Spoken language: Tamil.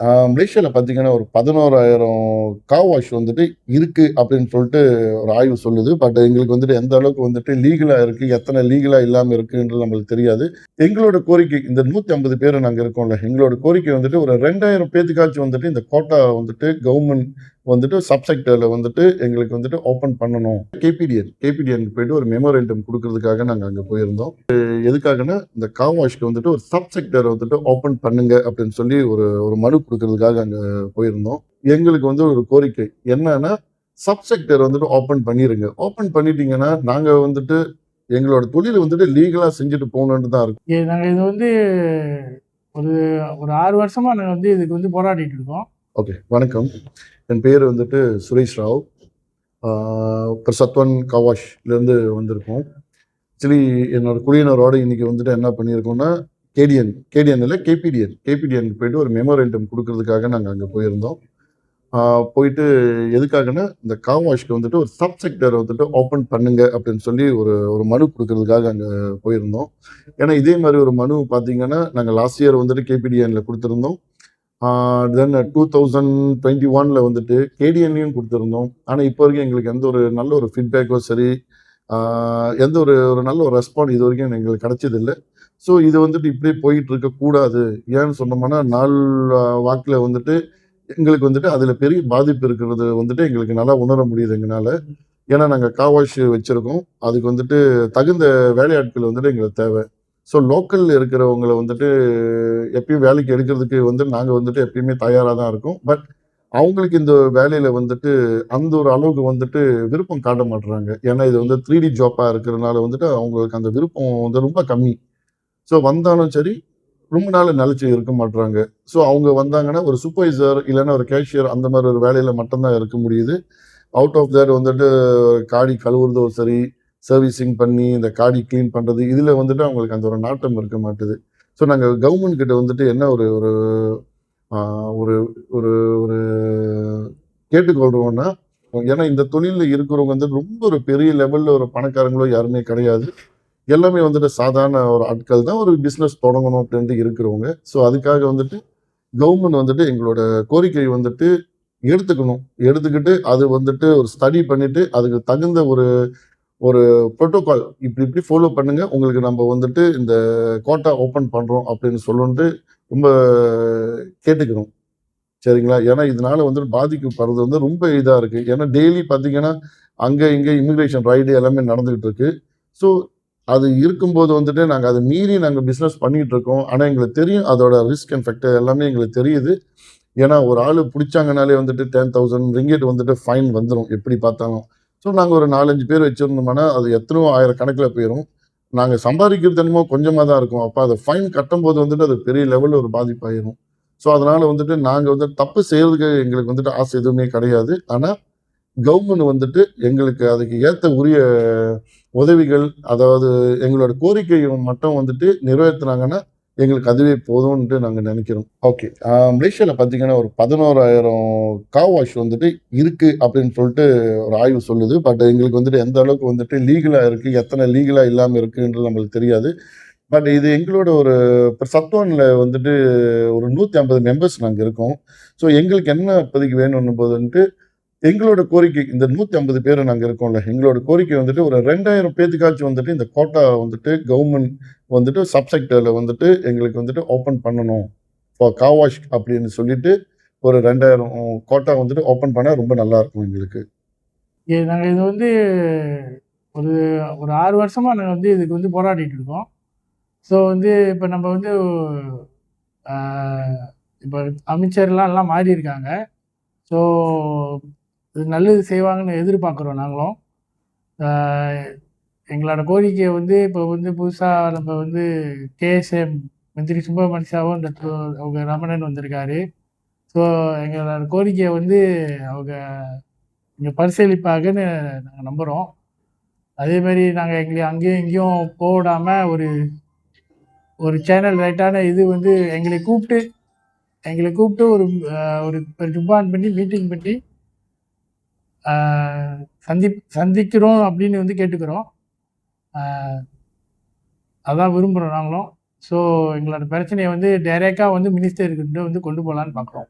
மலேசியாவில் பார்த்தீங்கன்னா ஒரு பதினோராயிரம் கார் வாஷ் வந்துட்டு இருக்கு அப்படின்னு சொல்லிட்டு ஒரு ஆய்வு சொல்லுது. பட் எங்களுக்கு வந்துட்டு எந்த அளவுக்கு வந்துட்டு லீகலாக இருக்குது எத்தனை லீகலாக இல்லாமல் இருக்குன்றது நம்மளுக்கு தெரியாது. எங்களோட கோரிக்கை இந்த நூற்றி ஐம்பது பேர் நாங்கள் இருக்கோம்ல எங்களோட கோரிக்கை வந்துட்டு ஒரு ரெண்டாயிரம் பேத்துக்காச்சும் வந்துட்டு இந்த கோட்டா வந்துட்டு கவர்மெண்ட் வந்துட்டு சப்செக்டரில் வந்துட்டு எங்களுக்கு வந்துட்டு ஓப்பன் பண்ணணும். கேபிடிஎன் கேபிடிஎனுக்கு போயிட்டு ஒரு மெமோரண்டம் கொடுக்கறதுக்காக நாங்கள் அங்கே போயிருந்தோம். எதுக்காகன்னா இந்த காவாஷ்க்கு வாஷ்க்கு வந்துட்டு ஒரு சப்செக்டர் வந்துட்டு ஓப்பன் பண்ணுங்க அப்படின்னு சொல்லி ஒரு ஒரு மனு கொடுக்கறதுக்காக அங்கே போயிருந்தோம். எங்களுக்கு வந்து ஒரு கோரிக்கை என்னன்னா சப்செக்டர் வந்துட்டு ஓப்பன் பண்ணிடுங்க ஓப்பன் பண்ணிட்டீங்கன்னா நாங்கள் வந்துட்டு எங்களோட தொழில் வந்துட்டு லீகலாக செஞ்சுட்டு போகணுன்ட்டு தான் இருக்கும். நாங்கள் இது வந்து ஒரு ஒரு ஆறு வருஷமாக நாங்கள் வந்து இதுக்கு வந்து போராடிட்டு இருக்கோம். ஓகே வணக்கம். என் பேர் வந்துட்டு சுரேஷ் ராவ். அப்புறம் சத்வன் கவாஷ்லேருந்து வந்திருக்கோம். ஆக்சுவலி என்னோட குழுவினரோட இன்னைக்கு வந்துட்டு என்ன பண்ணியிருக்கோம்னா கேடிஎன் கேடிஎன் இல்லை கேபிடிஎன் கேபிடிஎனுக்கு போயிட்டு ஒரு மெமோரண்டம் கொடுக்கறதுக்காக நாங்கள் அங்கே போயிருந்தோம். போயிட்டு எதுக்காகன்னா இந்த காவாஷ்க்கு வந்துட்டு ஒரு சப்செக்டர் வந்துட்டு ஓப்பன் பண்ணுங்க அப்படின்னு சொல்லி ஒரு ஒரு மனு கொடுக்கறதுக்காக அங்கே போயிருந்தோம். ஏன்னா இதே மாதிரி ஒரு மனு பார்த்தீங்கன்னா நாங்கள் லாஸ்ட் இயர் வந்துட்டு கேபிடிஎனில் கொடுத்துருந்தோம். தென் டூ தௌசண்ட் டுவெண்ட்டி ஒனில் வந்துட்டு கேடிஎன்லையும் கொடுத்துருந்தோம். ஆனால் இப்போ வரைக்கும் எங்களுக்கு எந்த ஒரு நல்ல ஒரு ஃபீட்பேக்கோ சரி எந்த ஒரு ஒரு நல்ல ஒரு ரெஸ்பாண்ட் இது வரைக்கும் எங்களுக்கு கிடைச்சதில்லை. ஸோ இது வந்துட்டு இப்படியே போயிட்டு இருக்கக்கூடாது ஏன்னு சொன்னோம்னா நாள் வாக்கில் வந்துட்டு எங்களுக்கு வந்துட்டு அதில் பெரிய பாதிப்பு இருக்கிறது வந்துட்டு எங்களுக்கு நல்லா உணர முடியுது எங்களால். ஏன்னா நாங்கள் காவாஷ் வச்சுருக்கோம். அதுக்கு வந்துட்டு தகுந்த வேலையாட்கள் வந்துட்டு எங்களுக்கு தேவை. ஸோ லோக்கல் இருக்கிறவங்களை வந்துட்டு எப்பயும் வேலைக்கு எடுக்கிறதுக்கு வந்து நாங்கள் வந்துட்டு எப்பயுமே தயாராக தான் இருக்கோம். பட் அவங்களுக்கு இந்த வேலையில் வந்துட்டு அந்த ஒரு அளவுக்கு வந்துட்டு விருப்பம் காட்ட மாட்டுறாங்க ஏன்னா இது வந்து த்ரீ டி ஜாப்பாக இருக்கிறதுனால வந்துட்டு அவங்களுக்கு அந்த விருப்பம் வந்து ரொம்ப கம்மி. ஸோ வந்தாலும் சரி ரொம்ப நாள் நிலச்சி இருக்க மாட்டுறாங்க ஸோ அவங்க வந்தாங்கன்னா ஒரு சூப்பர்வைசர் இல்லைன்னா ஒரு கேஷியர் அந்த மாதிரி ஒரு வேலையில் மட்டும்தான் இருக்க முடியுது. அவுட் ஆஃப் தேட் வந்துட்டு காடி கழுவுறதோ சரி சர்வீசிங் பண்ணி இந்த காடி க்ளீன் பண்ணுறது இதில் வந்துட்டு அவங்களுக்கு அந்த ஒரு நாட்டம் இருக்க மாட்டுது. ஸோ நாங்கள் கவர்மெண்ட் கிட்ட வந்துட்டு என்ன ஒரு ஒரு ஒரு ஒரு ஒரு கேட்டுக்கொள்றோம்னா ஏன்னா இந்த தொழிலில் இருக்கிறவங்க வந்து ரொம்ப ஒரு பெரிய லெவலில் ஒரு பணக்காரங்களோ யாருமே கிடையாது. எல்லாமே வந்துட்டு சாதாரண ஒரு ஆட்கள் தான் ஒரு பிஸ்னஸ் தொடங்கணும் அப்படின்ட்டு இருக்கிறவங்க. ஸோ அதுக்காக வந்துட்டு கவர்மெண்ட் வந்துட்டு எங்களோட கோரிக்கை வந்துட்டு எடுத்துக்கணும். எடுத்துக்கிட்டு அது வந்துட்டு ஒரு ஸ்டடி பண்ணிட்டு அதுக்கு தகுந்த ஒரு ஒரு ப்ரோட்டோகால் இப்படி இப்படி ஃபாலோ பண்ணுங்க. உங்களுக்கு நம்ம வந்துட்டு இந்த கோட்டா ஓப்பன் பண்ணுறோம் அப்படின்னு சொல்லிட்டு ரொம்ப கேட்டுக்கணும். சரிங்களா? ஏன்னா இதனால வந்துட்டு பாதிக்கப்படுறது வந்து ரொம்ப இதாக இருக்குது ஏன்னா டெய்லி பார்த்தீங்கன்னா அங்கே இங்கே இமிக்ரேஷன் ரைடு எல்லாமே நடந்துகிட்டு இருக்கு. ஸோ அது இருக்கும்போது வந்துட்டு நாங்கள் அதை மீறி நாங்கள் பிஸ்னஸ் பண்ணிகிட்டு இருக்கோம். ஆனால் எங்களுக்கு தெரியும் அதோட ரிஸ்க் அண்ட் ஃபேக்டர் எல்லாமே எங்களுக்கு தெரியுது. ஏன்னா ஒரு ஆள் பிடிச்சாங்கனாலே வந்துட்டு டென் தௌசண்ட் ரிங்கெட் வந்துட்டு ஃபைன் வந்துடும் எப்படி பார்த்தாலும். ஸோ நாங்கள் ஒரு நாலஞ்சு பேர் வச்சுருந்தோம்னா அது எத்தனையோ ஆயிரக்கணக்கில் போயிடும் நாங்கள் சம்பாதிக்கிறது என்னமோ கொஞ்சமாக தான் இருக்கும். அப்போ அதை ஃபைன் கட்டும்போது வந்துட்டு அது பெரிய லெவலில் ஒரு பாதிப்பாயிரும். ஸோ அதனால் வந்துட்டு நாங்கள் வந்து தப்பு செய்கிறதுக்கு எங்களுக்கு வந்துட்டு ஆசை எதுவுமே கிடையாது. ஆனால் கவர்மெண்ட் வந்துட்டு எங்களுக்கு அதுக்கு ஏற்ற உரிய உதவிகள் அதாவது எங்களோட கோரிக்கையை மட்டும் வந்துட்டு நிறைவேற்றினாங்கன்னா எங்களுக்கு அதுவே போதும்ன்ட்டு நாங்கள் நினைக்கிறோம். ஓகே மலேசியாவில் பார்த்தீங்கன்னா ஒரு பதினோராயிரம் கார் வாஷ் வந்துட்டு இருக்குது அப்படின்னு சொல்லிட்டு ஒரு ஆய்வு சொல்லுது. பட் எங்களுக்கு வந்துட்டு எந்த அளவுக்கு வந்துட்டு லீகலாக இருக்குது எத்தனை லீகலாக இல்லாமல் இருக்குன்றது நம்மளுக்கு தெரியாது. பட் இது எங்களோட ஒரு இப்போ சத்வானில் வந்துட்டு ஒரு நூற்றி ஐம்பது மெம்பர்ஸ் நாங்கள் இருக்கோம். ஸோ எங்களுக்கு என்ன இப்போதைக்கு வேணும்னு போதுன்ட்டு எங்களோட கோரிக்கை இந்த நூற்றி ஐம்பது பேர் நாங்கள் இருக்கோம்ல எங்களோட கோரிக்கை வந்துட்டு ஒரு ரெண்டாயிரம் பேத்துக்காச்சும் வந்துட்டு இந்த கோட்டா வந்துட்டு கவர்மெண்ட் வந்துட்டு சப்செக்டரில் வந்துட்டு எங்களுக்கு வந்துட்டு ஓப்பன் பண்ணணும். ஃபார் காவாஷ் அப்படின்னு சொல்லிட்டு ஒரு ரெண்டாயிரம் கோட்டா வந்துட்டு ஓப்பன் பண்ணால் ரொம்ப நல்லா இருக்கும் எங்களுக்கு. நாங்கள் இது வந்து ஒரு ஒரு ஆறு வருஷமாக நாங்கள் வந்து இதுக்கு வந்து போராடிட்டு இருக்கோம். ஸோ வந்து இப்போ நம்ம வந்து இப்போ அமைச்சர்லாம் எல்லாம் மாறி இருக்காங்க ஸோ இது நல்லது செய்வாங்கன்னு எதிர்பார்க்குறோம் நாங்களும். எங்களோட கோரிக்கையை வந்து இப்போ வந்து புதுசாக நம்ம வந்து கேஎஸ்எம் மந்திரி சுப்பிரமணியாவும் இந்த அவங்க ரமணன் வந்திருக்காரு. ஸோ எங்களோட கோரிக்கையை வந்து அவங்க இங்கே பரிசீலிப்பாகன்னு நாங்கள் நம்புகிறோம் அதே மாதிரி நாங்கள் எங்களை அங்கேயும் இங்கேயும் போடாமல் ஒரு ஒரு சேனல் ரைட்டான இது வந்து எங்களை கூப்பிட்டு எங்களை கூப்பிட்டு ஒரு ஒரு ஒரு ஜுப்பான் பண்ணி மீட்டிங் பண்ணி சந்தி சந்திக்கிறோம் அப்படின்னு வந்து கேட்டுக்கிறோம். அதான் விரும்புகிறோம் நாங்களும். ஸோ எங்களோட பிரச்சனையை வந்து டைரெக்டாக வந்து மினிஸ்டர்கிட்ட வந்து கொண்டு போகலான்னு பார்க்குறோம்